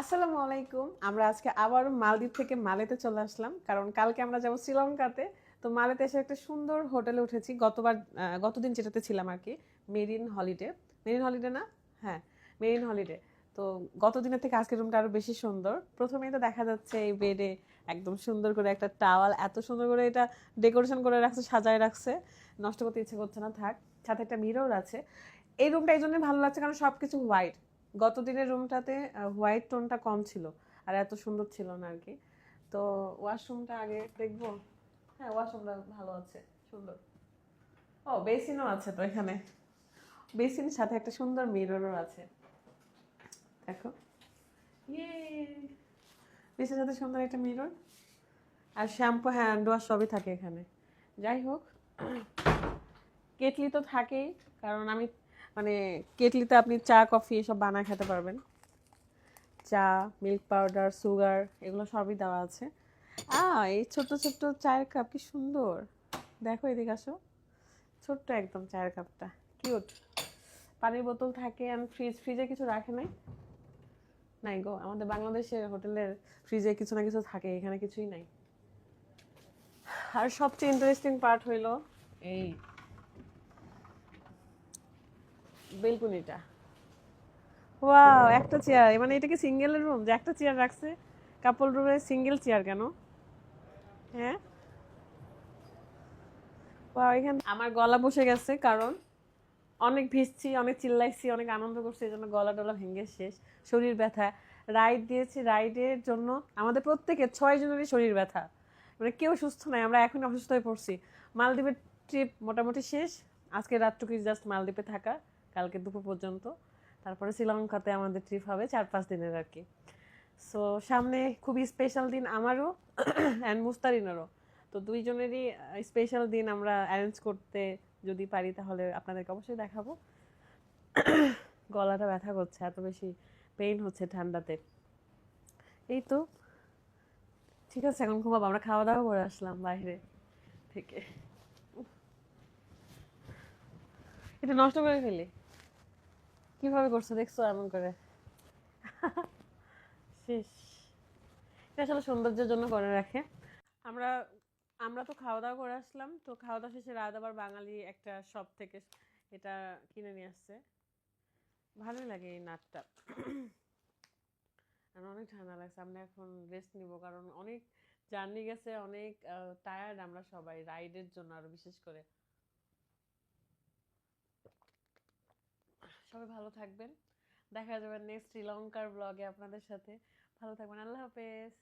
আসসালামু আলাইকুম। আমরা আজকে আবার মালদ্বীপ থেকে মালেতে চলে আসলাম, কারণ কালকে আমরা যাব শ্রীলঙ্কাতে। তো মালেতে এসে একটা সুন্দর হোটেলে উঠেছি, গতবার গতদিন যেটাতে ছিলাম আর কি, মেরিন হলিডে। মেরিন হলিডে না? হ্যাঁ মেরিন হলিডে। তো গত দিনের থেকে আজকের রুমটা আরও বেশি সুন্দর। প্রথমেই তো দেখা যাচ্ছে এই বেডে একদম সুন্দর করে একটা টাওয়াল, এত সুন্দর করে এটা ডেকোরেশন করে রাখছে, সাজায় রাখছে। নষ্ট করতে ইচ্ছে করছে না, থাক। সাথে একটা মিরর আছে। এই রুমটা এই জন্য ভালো লাগছে, কারণ সব কিছু হোয়াইট। গত দিনের রুমটাতে হোয়াইট টোনটা কম ছিল, আর এত সুন্দর ছিল না আর কি। তো ওয়াশরুমটা আগে দেখব। হ্যাঁ ওয়াশরুমটা ভালো আছে, সুন্দর। ও বেসিনও আছে তো এখানে। বেসিনের সাথে একটা সুন্দর মিররও আছে। দেখো। ইয়ে বেসিনের সাথে সুন্দর একটা মিরর আর শ্যাম্পু হ্যান্ড ওয়াশ সবই থাকে এখানে। যাই হোক, কেটলি তো থাকেই, কারণ আমি মানে কেটলিতে আপনি চা, কফি এসব বানায় খেতে পারবেন। চা মিল্ক পাউডার সুগার এগুলো সবই দেওয়া আছে। আ, এই ছোট্ট ছোট্ট চায়ের কাপ কি সুন্দর। দেখো এদিকে আসো। ছোট্ট একদম চায়ের কাপটা কিউট পানির বোতল থাকে আর ফ্রিজ ফ্রিজে কিছু রাখে নাই। নাই গো, আমাদের বাংলাদেশের হোটেলের ফ্রিজে কিছু না কিছু থাকে, এখানে কিছুই নাই। আর সবচেয়ে ইন্টারেস্টিং পার্ট হইল এই বেলকুনিটা ওয়াও একটা চেয়ার মানে এটা কি সিঙ্গেল রুম যে একটা চেয়ার রাখছে কাপল রুমে সিঙ্গেল চেয়ার কেন? হ্যাঁ? ওয়াও এখানে আমার গলা বসে গেছে কারণ অনেক ভিজছি, অনেক চিল্লাইছি, অনেক আনন্দ করছি এই জন্য গলা টলা ভেঙে শেষ। শরীর ব্যথা। রাইড দিয়েছি রাইডের জন্য আমাদের প্রত্যেকের ছয় জনেরই শরীর ব্যথা। মানে কেউ সুস্থ নাই, আমরা এখন অসুস্থ হয়ে পড়ছি। মালদ্বীপের ট্রিপ মোটামুটি শেষ। আজকে রাতটুকু জাস্ট মালদ্বীপে থাকা। কালকে দুপুর পর্যন্ত। তারপরে শ্রীলঙ্কাতে আমাদের ট্রিপ হবে চার পাঁচ দিনের আর কি। সো সামনে খুবই স্পেশাল দিন আমারও অ্যান্ড মুস্তারিনেরও। তো দুইজনেরই স্পেশাল দিন আমরা অ্যারেঞ্জ করতে যদি পারি তাহলে আপনাদেরকে অবশ্যই দেখাবো। গলাটা ব্যথা করছে, এত বেশি পেইন হচ্ছে ঠান্ডাতে। এই তো। ঠিক আছে, এখন ঘুমাবো, আমরা খাওয়া দাওয়া করে আসলাম বাইরে থেকে। এটা নষ্ট করে ফেলি। কীভাবে করছ? দেখছ এমন করে। শেষ। এটা আসলে সৌন্দর্যের জন্য করে রাখে। আমরা আমরা তো খাওয়া দাওয়া করে আসলাম। তো খাওয়া দাওয়া শেষে রাত আবার বাঙালি একটা শপ থেকে এটা কিনে নিয়ে আসছে। ভালোই লাগে এই নাটটা। আর অনেক ঠান্ডা লাগছে। আমরা এখন রেস্ট নিব। কারণ অনেক জার্নি গেছে, অনেক টায়ার্ড আমরা সবাই রাইডের জন্য আরও বিশেষ করে। সবাই ভালো থাকবেন। দেখা যাবে নেক্সট শ্রীলঙ্কার ব্লগে আপনাদের সাথে। ভালো থাকবেন। আল্লাহ হাফেজ।